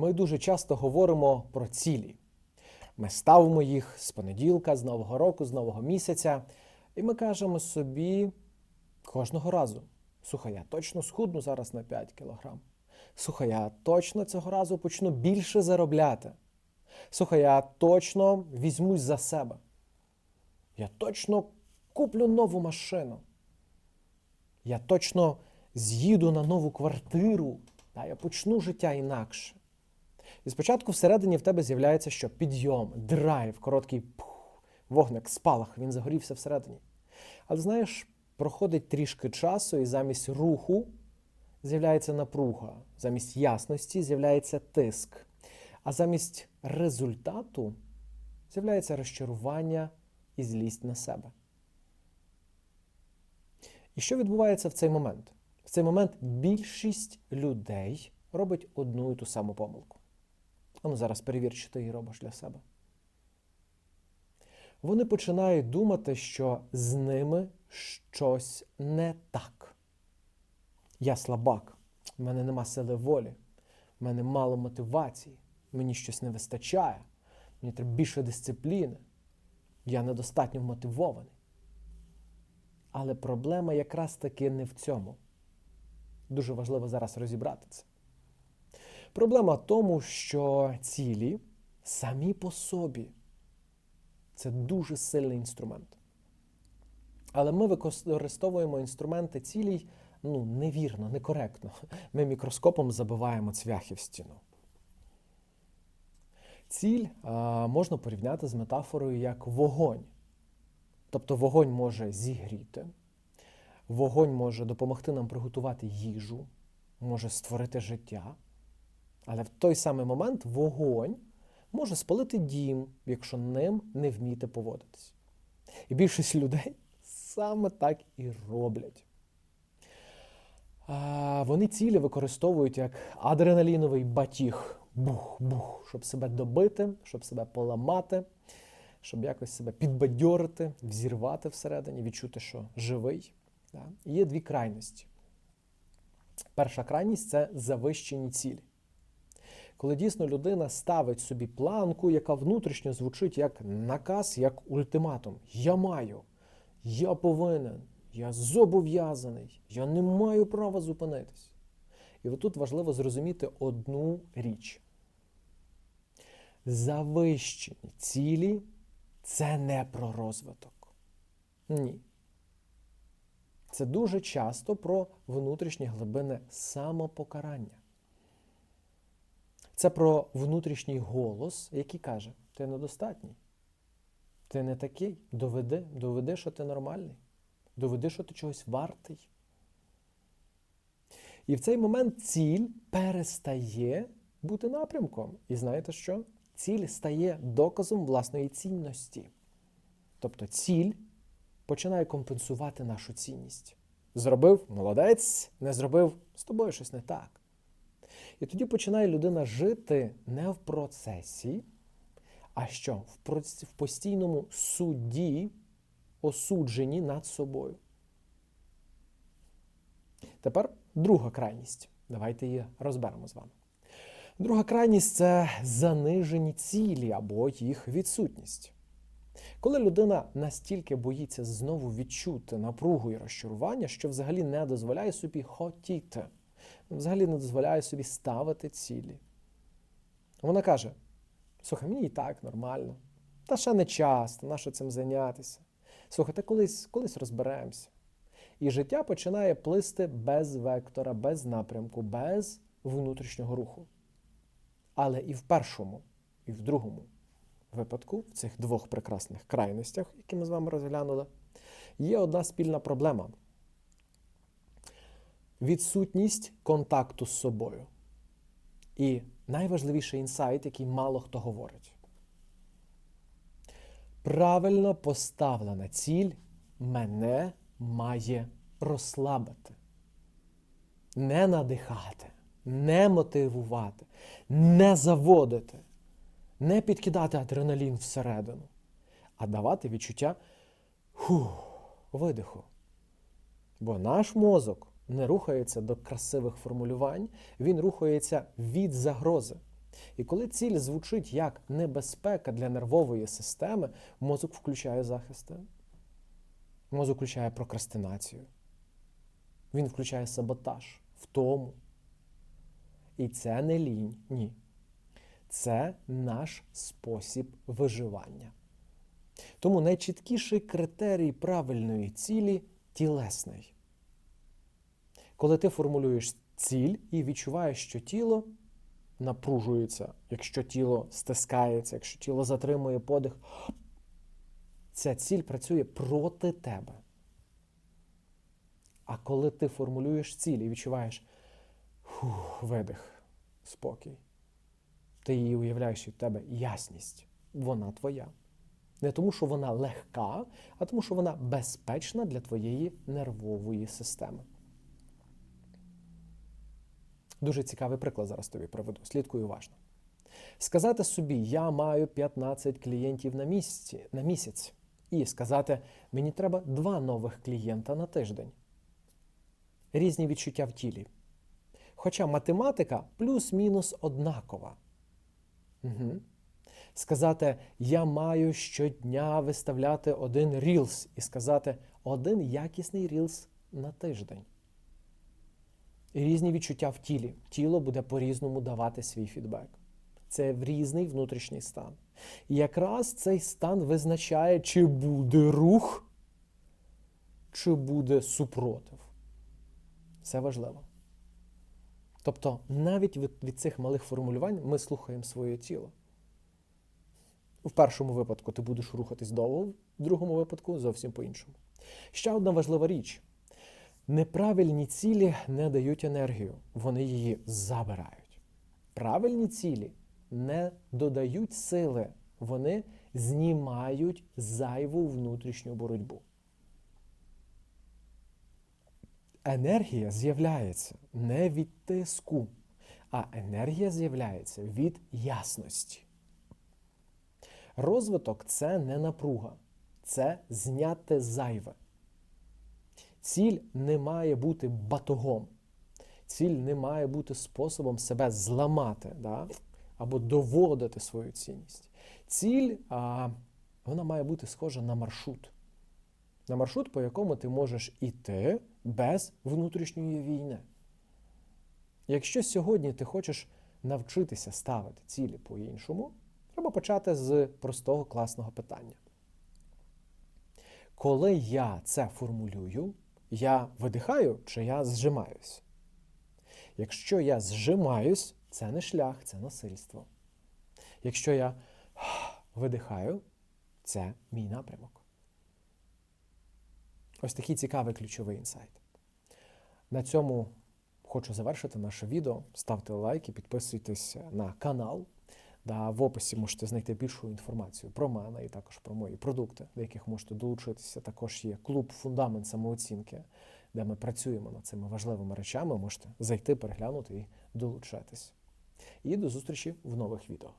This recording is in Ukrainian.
Ми дуже часто говоримо про цілі. Ми ставимо їх з понеділка, з Нового року, з нового місяця, і ми кажемо собі кожного разу: слухай, я точно схудну зараз на 5 кілограм. Слухай, я точно цього разу почну більше заробляти. Слухай, я точно візьмусь за себе. Я точно куплю нову машину. Я точно з'їду на нову квартиру. Та я почну життя інакше. І спочатку всередині в тебе з'являється що? Підйом, драйв, короткий пух, вогник, спалах, він загорівся всередині. Але знаєш, проходить трішки часу, і замість руху з'являється напруга, замість ясності з'являється тиск, а замість результату з'являється розчарування і злість на себе. І що відбувається в цей момент? В цей момент більшість людей робить одну і ту саму помилку. А ну зараз перевір, чи ти її робиш для себе. Вони починають думати, що з ними щось не так. Я слабак, в мене нема сили волі, в мене мало мотивації, мені щось не вистачає, мені треба більше дисципліни, я недостатньо вмотивований. Але проблема якраз таки не в цьому. Дуже важливо зараз розібрати це. Проблема в тому, що цілі самі по собі це дуже сильний інструмент. Але ми використовуємо інструменти цілій ну, невірно, некоректно. Ми мікроскопом забиваємо цвяхи в стіну. Ціль а, можна порівняти з метафорою як вогонь. Тобто вогонь може зігріти, вогонь може допомогти нам приготувати їжу, може створити життя. Але в той самий момент вогонь може спалити дім, якщо ним не вміти поводитись. І більшість людей саме так і роблять. Вони цілі використовують як адреналіновий батіг. Бух-бух, щоб себе добити, щоб себе поламати, щоб якось себе підбадьорити, взірвати всередині, відчути, що живий. Є дві крайності. Перша крайність це завищені цілі. Коли дійсно людина ставить собі планку, яка внутрішньо звучить як наказ, як ультиматум. Я маю, я повинен, я зобов'язаний, я не маю права зупинитись. І отут важливо зрозуміти одну річ. Завищені цілі це не про розвиток. Ні. Це дуже часто про внутрішні глибини самопокарання. Це про внутрішній голос, який каже: ти недостатній. Ти не такий. Доведи, доведи, що ти нормальний. Доведи, що ти чогось вартий. І в цей момент ціль перестає бути напрямком. І знаєте що? Ціль стає доказом власної цінності. Тобто ціль починає компенсувати нашу цінність. Зробив молодець, не зробив з тобою щось не так. І тоді починає людина жити не в процесі, а що? В постійному суді, осудженні над собою. Тепер друга крайність. Давайте її розберемо з вами. Друга крайність це занижені цілі або їх відсутність. Коли людина настільки боїться знову відчути напругу і розчарування, що взагалі не дозволяє собі хотіти, взагалі не дозволяє собі ставити цілі. Вона каже: слухай, мені і так нормально, та ще не час, нащо цим зайнятися. Слухай, та колись, колись розберемося. І життя починає плисти без вектора, без напрямку, без внутрішнього руху. Але і в першому, і в другому випадку, в цих двох прекрасних крайностях, які ми з вами розглянули, є одна спільна проблема відсутність контакту з собою. І найважливіший інсайт, який мало хто говорить. Правильно поставлена ціль мене має розслабити, не надихати, не мотивувати, не заводити, не підкидати адреналін всередину, а давати відчуття фух, видиху. Бо наш мозок не рухається до красивих формулювань, він рухається від загрози. І коли ціль звучить як небезпека для нервової системи, мозок включає захисти. Мозок включає прокрастинацію. Він включає саботаж, втому. І це не лінь, ні. Це наш спосіб виживання. Тому найчіткіший критерій правильної цілі тілесний. Коли ти формулюєш ціль і відчуваєш, що тіло напружується, якщо тіло стискається, якщо тіло затримує подих, ця ціль працює проти тебе. А коли ти формулюєш ціль і відчуваєш фух, видих, спокій, ти її уявляєш від тебе ясність, вона твоя. Не тому, що вона легка, а тому, що вона безпечна для твоєї нервової системи. Дуже цікавий приклад зараз тобі проведу. Слідкуй уважно. Сказати собі, я маю 15 клієнтів на місяці, на місяць, і сказати, мені треба два нових клієнта на тиждень. Різні відчуття в тілі. Хоча математика плюс-мінус однакова. Угу. Сказати, я маю щодня виставляти один рілс і сказати один якісний рілс на тиждень. Різні відчуття в тілі. Тіло буде по-різному давати свій фідбек. Це в різний внутрішній стан. І якраз цей стан визначає, чи буде рух, чи буде супротив. Це важливо. Тобто, навіть від, від цих малих формулювань ми слухаємо своє тіло. В першому випадку ти будеш рухатись довго, в другому випадку зовсім по-іншому. Ще одна важлива річ: неправильні цілі не дають енергію, вони її забирають. Правильні цілі не додають сили, вони знімають зайву внутрішню боротьбу. Енергія з'являється не від тиску, а енергія з'являється від ясності. Розвиток це не напруга, це зняти зайве. Ціль не має бути батогом. Ціль не має бути способом себе зламати да? або доводити свою цінність. Ціль а, вона має бути схожа на маршрут. На маршрут, по якому ти можеш іти без внутрішньої війни. Якщо сьогодні ти хочеш навчитися ставити цілі по-іншому, треба почати з простого класного питання. Коли я це формулюю, я видихаю чи я зжимаюсь? Якщо я зжимаюсь, це не шлях, це насильство. Якщо я видихаю, це мій напрямок. Ось такий цікавий ключовий інсайт. На цьому хочу завершити наше відео. Ставте лайки, підписуйтесь на канал. Да, В описі можете знайти більшу інформацію про мене і також про мої продукти, до яких можете долучитися. Також є клуб Фундамент самооцінки, де ми працюємо над цими важливими речами. Можете зайти, переглянути і долучатись. І до зустрічі в нових відео.